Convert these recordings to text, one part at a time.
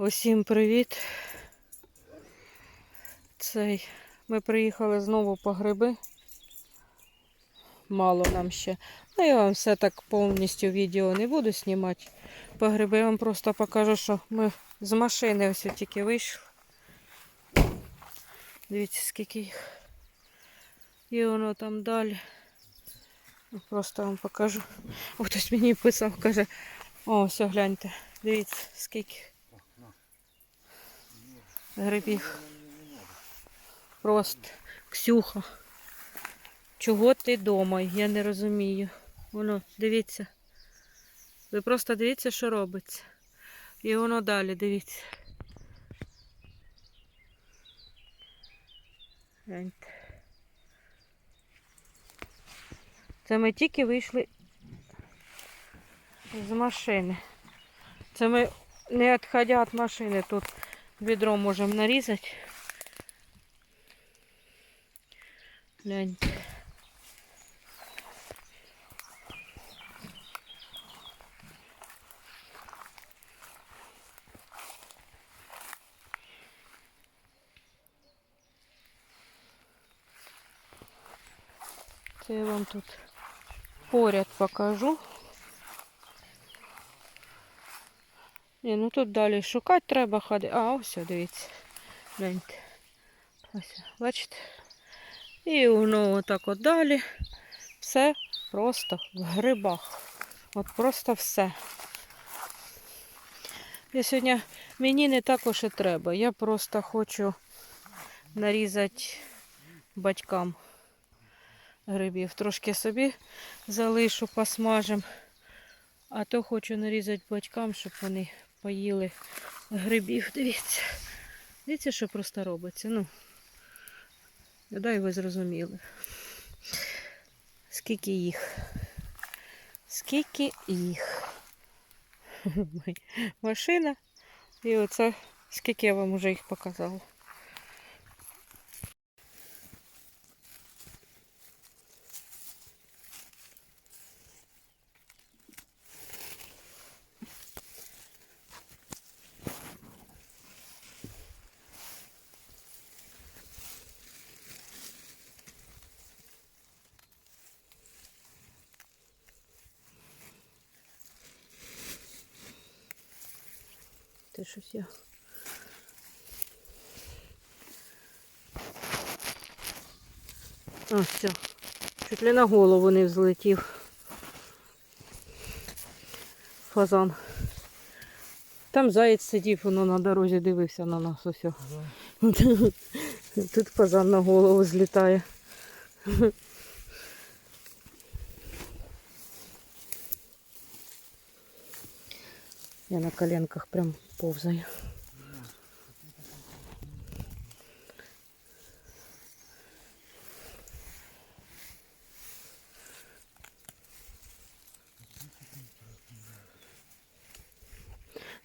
Усім привіт. Цей. Ми приїхали знову по гриби. Мало нам ще. Ну, я вам все так повністю відео не буду знімати. По гриби я вам просто покажу, що ми з машини ось тільки вийшли. Дивіться, скільки їх. І воно там далі. Ну, Просто вам покажу. Хтось мені писав, каже, о, все, гляньте. Дивіться, скільки грибів. Просто Ксюха. Чого ти дома? Я не розумію. Воно, дивіться. Ви просто дивіться, що робиться. І воно далі, дивіться. Це ми тільки вийшли з машини. Це ми, не відходя від машини, тут відро можемо нарізати. Гляньте. Я вам тут поряд покажу. Ні, ну тут далі шукати треба ходити. А, ось, дивіться. Гляньте. Ось, бачите? І воно отак от далі. Все просто в грибах. От просто все. Я сьогодні мені не також і треба. Я просто хочу нарізати батькам грибів. Трошки собі залишу, посмажем. А то хочу нарізати батькам, щоб вони поїли грибів. Дивіться. Дивіться, що просто робиться. Ну, дай ви зрозуміли. Скільки їх? Скільки їх? Машина. І оце скільки я вам вже їх показала. Щось я. А, все. Чуть ли на голову не взлетів. Фазан. Там заєць сидів, воно на дорозі дивився на нас усе. Тут фазан на голову злітає. Я на коленках прям повзаю.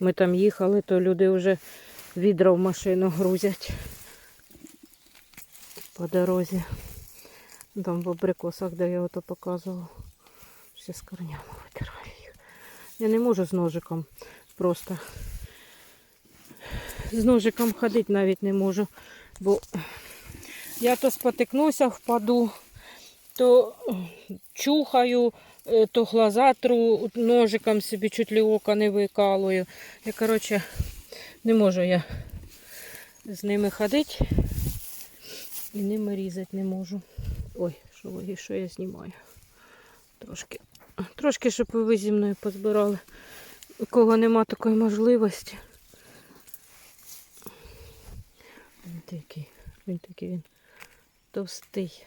Ми там їхали, то люди вже відра в машину грузять по дорозі. Там в абрикосах, де я ото показувала. Ще з корнями витираю їх. Я не можу з ножиком просто. З ножиком ходити навіть не можу, бо я то спотикнуся, впаду, то чухаю, е, то глаза тру ножиком собі чуть ли ока не викалую. Я, коротше, не можу я з ними ходити і ними різати не можу. Ой, що, ви- що я знімаю? Трошки, трошки, щоб ви зі мною позбирали. У кого нема такої можливості. Він такий, він такий він товстий.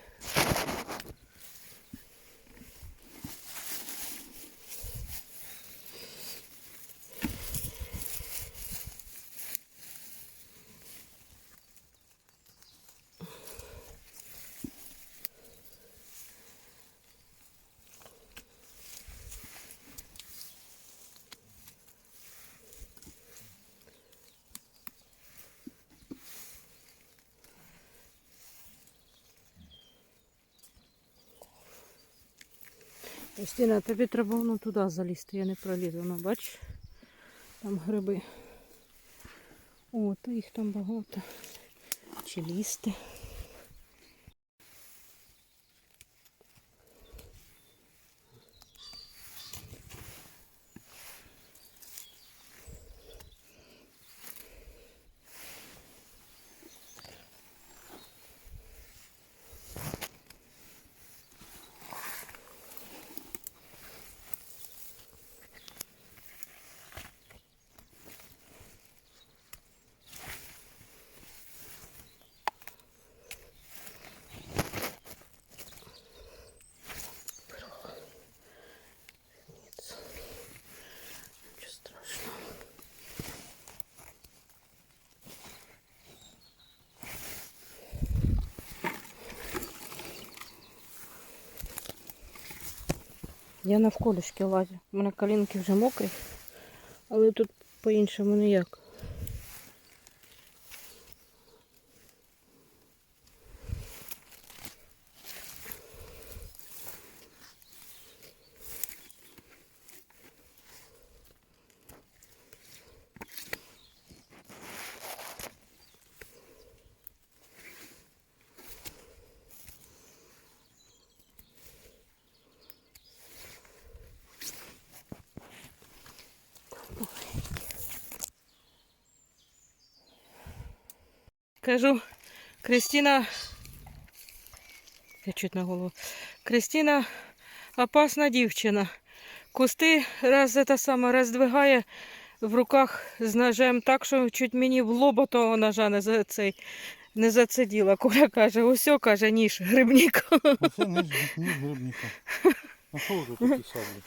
Стіна, тобі треба воно туди залізти, я не пролізу, ну бач, там гриби. О, то їх там багато. Чилісти. Нічого Я навколішки лазю. У мене колінки вже мокрі, але тут по-іншому ніяк. Кажу, Кристина. Я чуть на голову. Кристина опасна дівчина. Кусти раз це саме роздвигає в руках з ножем так, що чуть мені в лоба того ножа не за цей. Не зацеділа. Коля каже, усьо, каже, ніж, грибник. Оце ніж, ніж грибника. А що вже такі саблі?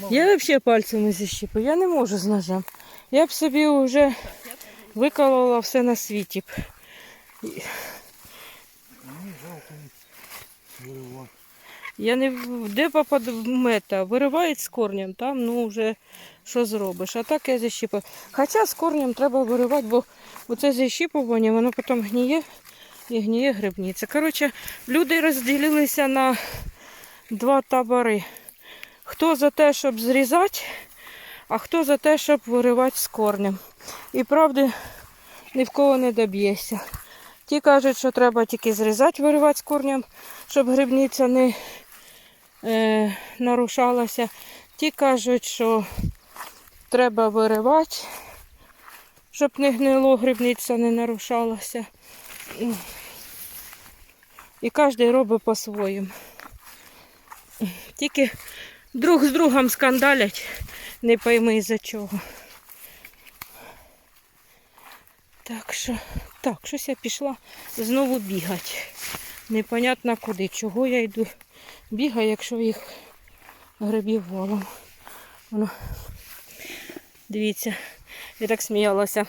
Ну, Я взагалі пальцями зіщіпаю, я не можу з ножем. Я б собі вже виколола все на світі. Мені жалко виривати. Я не де попад мета, виривають з корнем, там ну вже що зробиш. А так я защіпаю. Хоча з корнем треба виривати, бо оце защіпування, воно потім гніє і гніє грибниця. Коротше, люди розділилися на два табори. Хто за те, щоб зрізати, а хто за те, щоб виривати з корнем. І правди ні в кого не доб'єшся. Ті кажуть, що треба тільки зрізати, виривати з корнем, щоб грибниця не е, нарушалася. Ті кажуть, що треба виривати, щоб не гнило, грибниця не нарушалася. І- кожен робить по-своєму. Тільки друг з другом скандалять, не пойми за чого. Так що, так, щось я пішла знову бігати. Непонятно куди, чого я йду бігаю, якщо їх грибів валом. Воно. Дивіться, я так сміялася.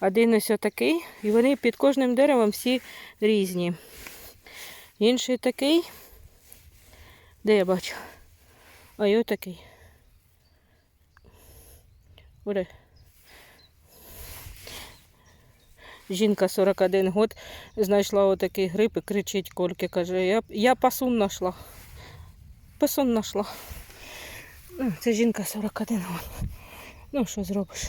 Один ось такий, і вони під кожним деревом всі різні. Інший такий. Де я бачу? А й отакий. Оре. Жінка 41 год знайшла отакий гриб і кричить Кольки, каже, я, я пасун знайшла. Пасун знайшла. Ну, Це жінка 41 год. Ну, що зробиш?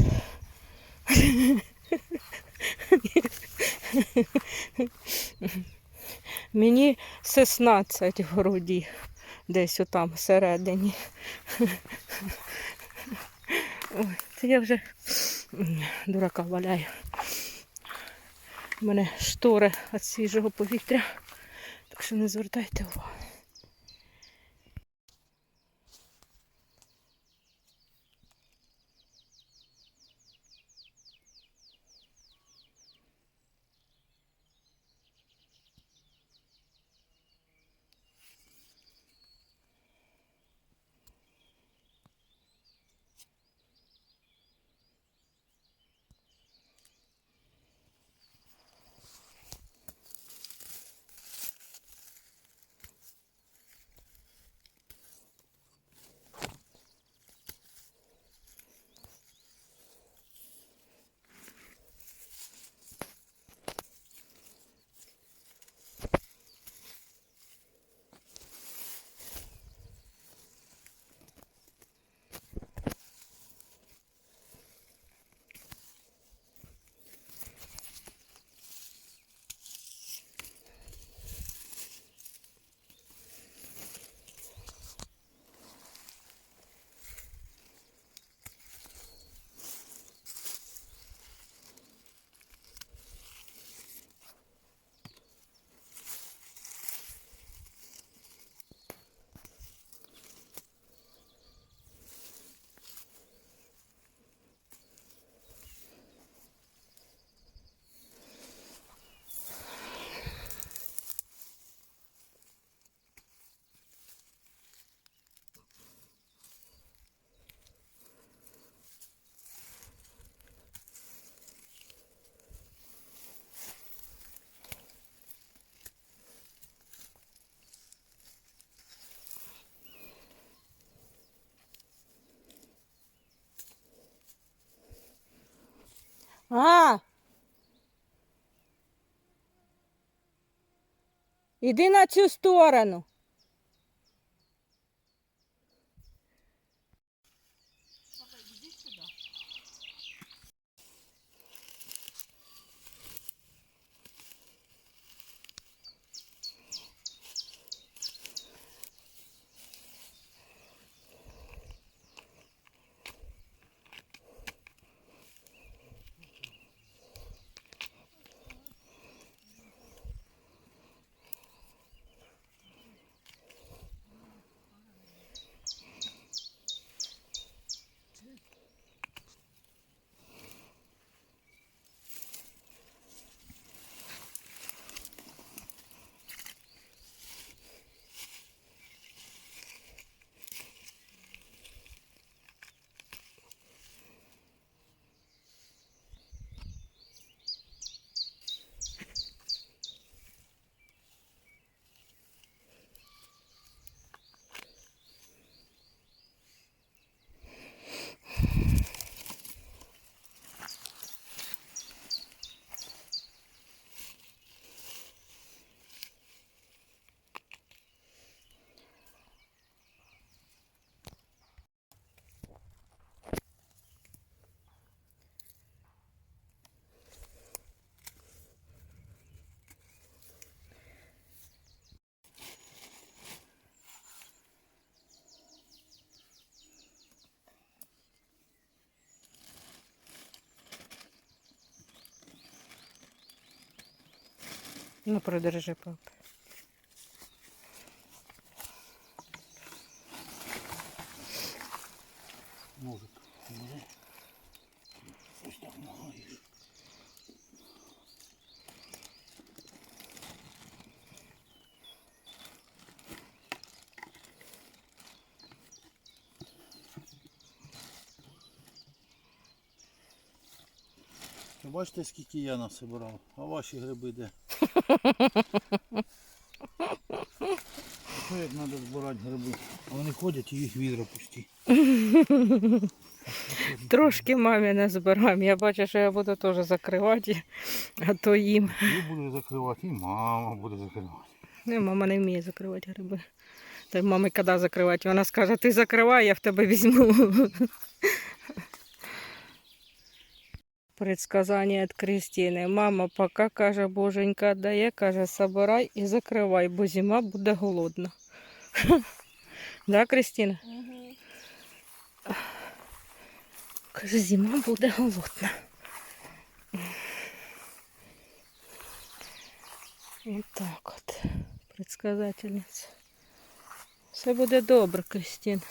Мені 16 в груді, десь отам всередині. Ой, це я вже дурака валяю. У мене штори від свіжого повітря, так що не звертайте увагу. Іди на цю сторону. Ну, придержи, пап. Ножик. Ось так магаєш. Ви Бачите, скільки я насобирав, а ваші гриби де? Що як треба збирати гриби? А вони ходять і їх відра пусті. Трошки мамі не збираємо. Я бачу, що я буду теж закривати, а то їм. І буде закривати, і мама буде закривати. Ну, мама не вміє закривати гриби. Та й мамі коли закривати, вона скаже, ти закривай, я в тебе візьму. Предсказання від Кристини. Мама поки каже, боженька дає, каже, собирай і закривай, бо зима буде голодна. Да, Кристина? Каже, зима буде голодна. Ось так от, предсказательниця. Все буде добре, Кристина.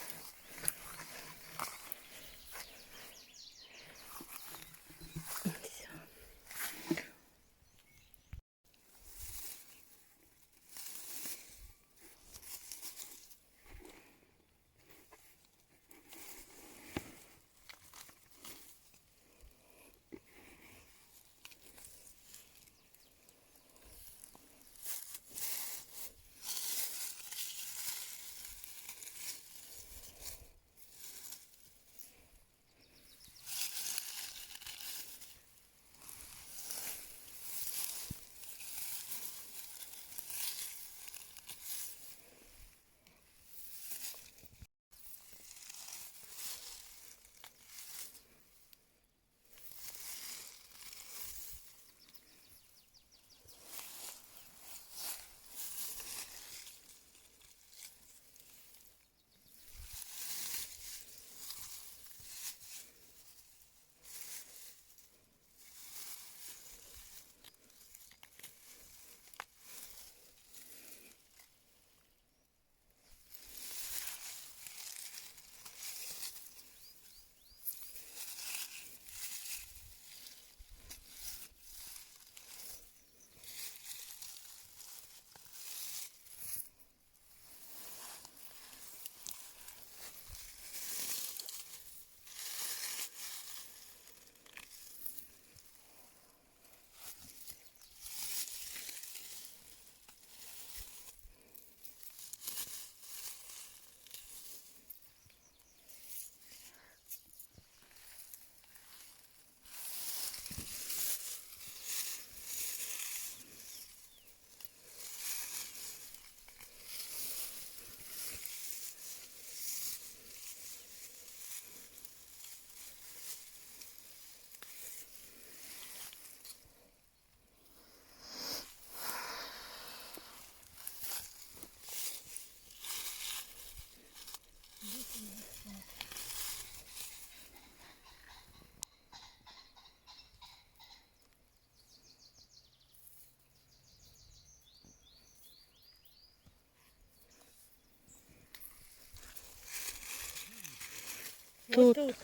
Тут.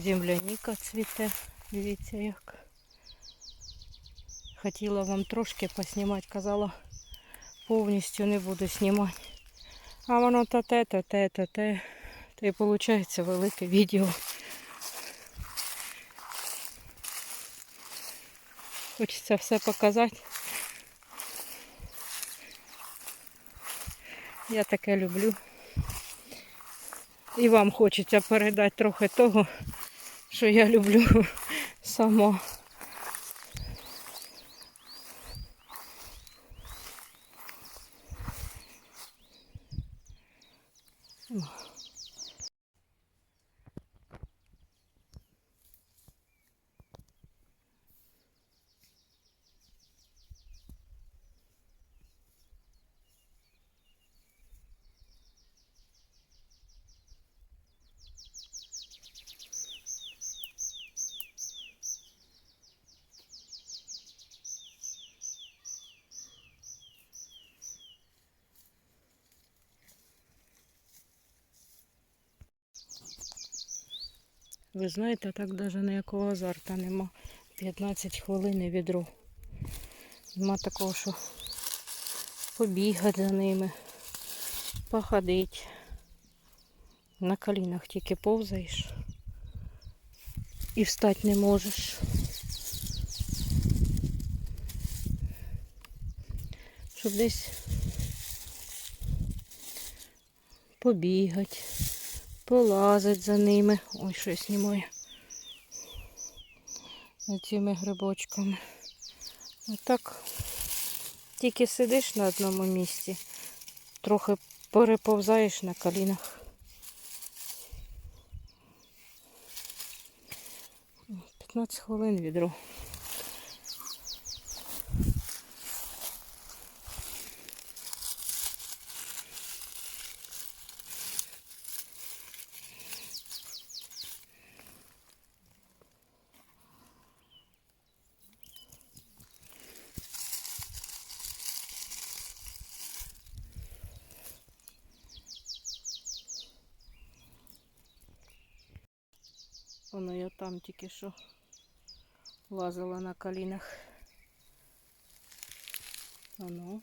Земляніка цвіте. Дивіться як. Хотіла вам трошки поснімати, казала, повністю не буду знімати. А воно то те, то те, то те. Та й виходить велике відео. Хочеться все показати. Я таке люблю. І вам хочеться передати трохи того, що я люблю сама. Ви знаєте, так навіть ніякого азарта нема. 15 хвилин і відро. Нема такого, що побігати за ними, походити. На колінах тільки повзаєш і встати не можеш. Щоб десь побігати, полазити за ними. Ой, що я знімаю. Цими грибочками. Отак тільки сидиш на одному місці, трохи переповзаєш на колінах. 15 хвилин відро. Воно я там тільки що лазила на колінах. Воно.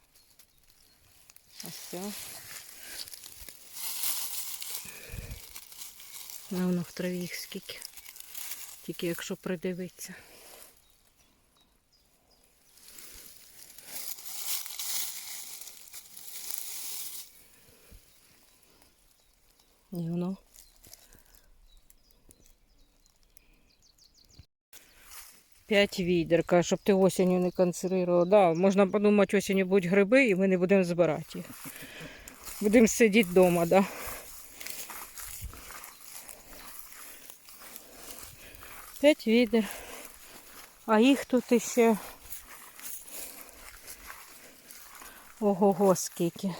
Ось це. Ну, воно в траві їх скільки. Тільки якщо придивитися. І воно. П'ять відер, каже, щоб ти осінню не консервував. Да, можна подумати, осінню будуть гриби і ми не будемо збирати їх. Будемо сидіти вдома, да. П'ять відер. А їх тут іще. Ого-го, скільки.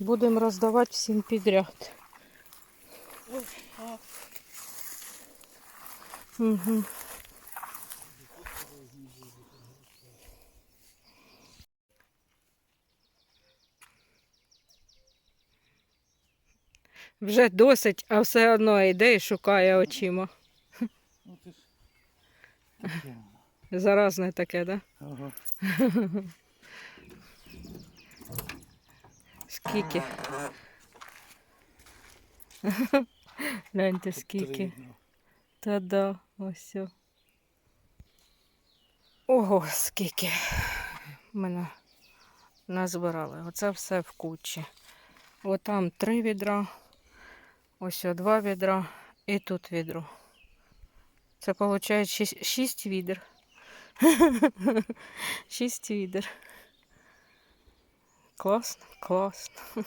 Будемо роздавати всім підряд. Вже досить, а все одно йде і шукає очима. Ну, ти. Заразне таке. Да? Ага. Скільки? Гляньте, скільки. Та да ось. о. Ого, скільки мене назбирали. Оце все в кучі. Отам три відра, ось два відра і тут відро. Це виходить шість, шість відер. шість відер. Класно, класно.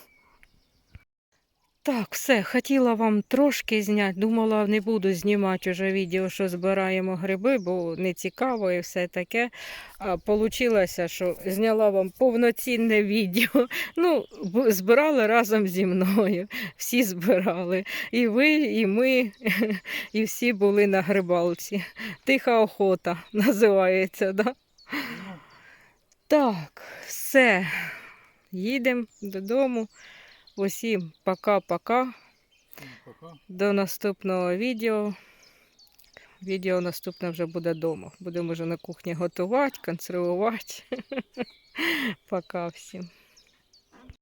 Так, все, хотіла вам трошки зняти. Думала, не буду знімати вже відео, що збираємо гриби, бо не цікаво і все таке. А получилося, що зняла вам повноцінне відео. Ну, збирали разом зі мною. Всі збирали. І ви, і ми, і всі були на грибалці. Тиха охота називається, да? Ну, Так, все. Їдемо додому. Усім пока-пока. До наступного відео. Відео наступне вже буде вдома. Будемо вже на кухні готувати, консервувати. Пока всім.